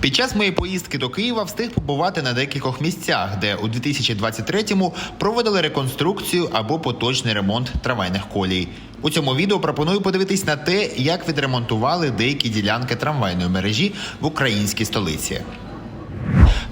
Під час моєї поїздки до Києва встиг побувати на декількох місцях, де у 2023-му проводили реконструкцію або поточний ремонт трамвайних колій. У цьому відео пропоную подивитись на те, як відремонтували деякі ділянки трамвайної мережі в українській столиці.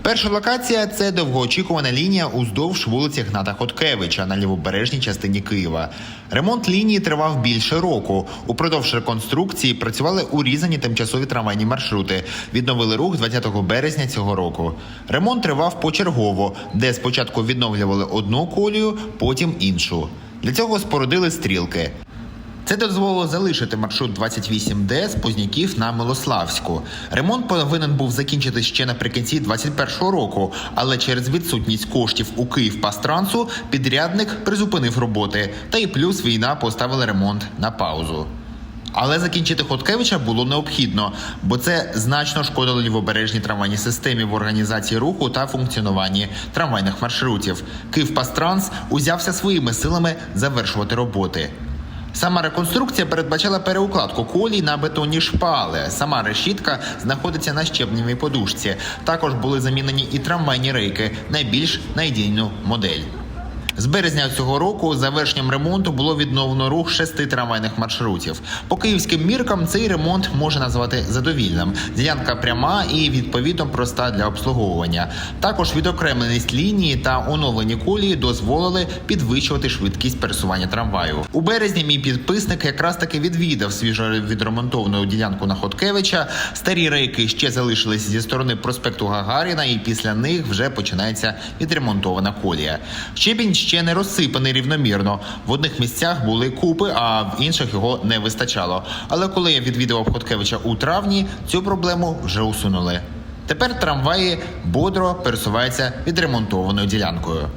Перша локація це довгоочікувана лінія уздовж вулиці Гната Хоткевича на лівобережній частині Києва. Ремонт лінії тривав більше року. Упродовж реконструкції працювали урізані тимчасові трамвайні маршрути. Відновили рух 20 березня цього року. Ремонт тривав почергово, де спочатку відновлювали одну колію, потім іншу. Для цього спорудили стрілки. Це дозволило залишити маршрут 28Д з Позняків на Милославську. Ремонт повинен був закінчитись ще наприкінці 2021 року, але через відсутність коштів у Київпастрансу підрядник призупинив роботи. Та й плюс війна поставила ремонт на паузу. Але закінчити Хоткевича було необхідно, бо це значно шкодило лівобережній трамвайній системі в організації руху та функціонуванні трамвайних маршрутів. Київпастранс узявся своїми силами завершувати роботи. Сама реконструкція передбачала переукладку колій на бетонні шпали. Сама решітка знаходиться на щебневій подушці. Також були замінені і трамвайні рейки, найбільш надійну модель. З березня цього року завершенням ремонту було відновлено рух шести трамвайних маршрутів. По київським міркам цей ремонт можна назвати задовільним. Ділянка пряма і відповідно проста для обслуговування. Також відокремленість лінії та оновлені колії дозволили підвищувати швидкість пересування трамваю. У березні мій підписник якраз таки відвідав свіжо відремонтовану ділянку на Хоткевича. Старі рейки ще залишились зі сторони проспекту Гагаріна, і після них вже починається відремонтована колія. Щебінь ще не розсипаний рівномірно. В одних місцях були купи, а в інших його не вистачало. Але коли я відвідував Хоткевича у травні, цю проблему вже усунули. Тепер трамваї бодро пересуваються відремонтованою ділянкою.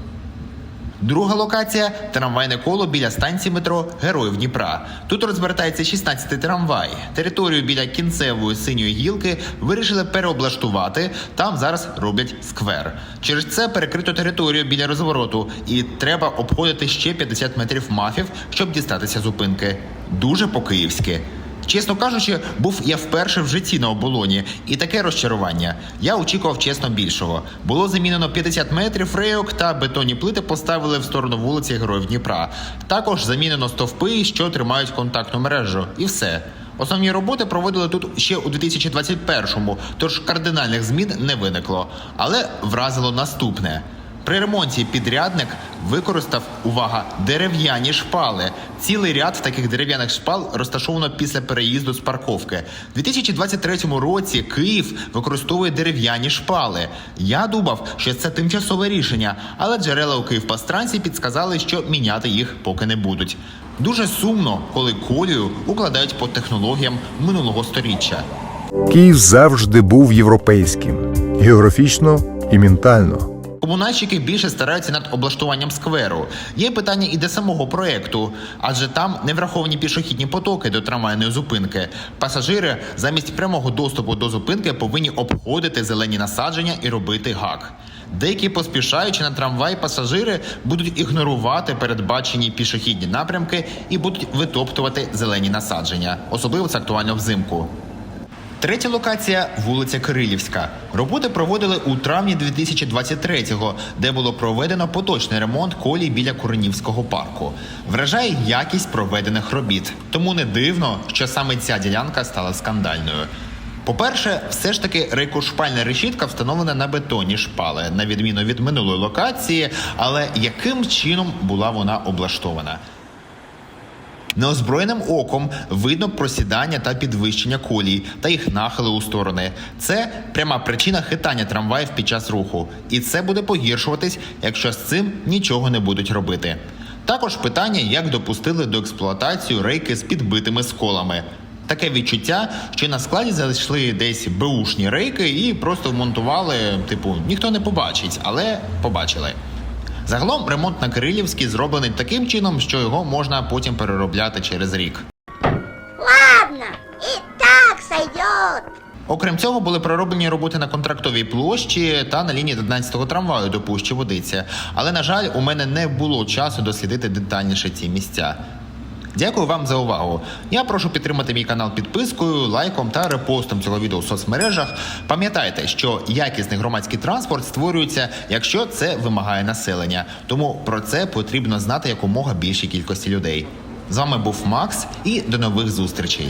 Друга локація трамвайне коло біля станції метро Героїв Дніпра. Тут розвертається 16-й трамвай. Територію біля кінцевої синьої гілки вирішили переоблаштувати. Там зараз роблять сквер. Через це перекрито територію біля розвороту, і треба обходити ще 50 метрів мафів, щоб дістатися зупинки. Дуже по-київськи. Чесно кажучи, був я вперше в житті на оболоні, і таке розчарування. Я очікував чесно більшого. Було замінено 50 метрів рейок та бетонні плити поставили в сторону вулиці Героїв Дніпра. Також замінено стовпи, що тримають контактну мережу, і все. Основні роботи проводили тут ще у 2021-му, тож кардинальних змін не виникло. Але вразило наступне. При ремонті підрядник використав увага дерев'яні шпали. Цілий ряд таких дерев'яних шпал розташовано після переїзду з парковки. У 2023 році Київ використовує дерев'яні шпали. Я думав, що це тимчасове рішення, але джерела у Київпастранці підсказали, що міняти їх поки не будуть. Дуже сумно, коли колію укладають по технологіям минулого сторіччя. Київ завжди був європейським географічно і ментально. Комунальщики більше стараються над облаштуванням скверу. Є питання і до самого проекту, адже там не враховані пішохідні потоки до трамвайної зупинки. Пасажири замість прямого доступу до зупинки повинні обходити зелені насадження і робити гак. Деякі поспішаючи на трамвай пасажири будуть ігнорувати передбачені пішохідні напрямки і будуть витоптувати зелені насадження. Особливо це актуально взимку. Третя локація вулиця Кирилівська. Роботи проводили у травні 2023-го, де було проведено поточний ремонт колій біля Куренівського парку. Вражає якість проведених робіт, тому не дивно, що саме ця ділянка стала скандальною. По-перше, все ж таки рейкошпальна решітка встановлена на бетонні шпали, на відміну від минулої локації, але яким чином була вона облаштована? Неозброєним оком видно просідання та підвищення колій та їх нахили у сторони. Це пряма причина хитання трамваїв під час руху, і це буде погіршуватись, якщо з цим нічого не будуть робити. Також питання, як допустили до експлуатації рейки з підбитими сколами. Таке відчуття, що на складі зайшли десь беушні рейки і просто вмонтували, типу, ніхто не побачить, але побачили. Загалом ремонт на Кирилівській зроблений таким чином, що його можна потім переробляти через рік. Ладно, і так сойдет. Окрім цього, були пророблені роботи на контрактовій площі та на лінії 11-го трамваю до Пущі Водиці. Але, на жаль, у мене не було часу дослідити детальніше ці місця. Дякую вам за увагу. Я прошу підтримати мій канал підпискою, лайком та репостом цього відео в соцмережах. Пам'ятайте, що якісний громадський транспорт створюється, якщо це вимагає населення. Тому про це потрібно знати якомога більшій кількості людей. З вами був Макс і до нових зустрічей.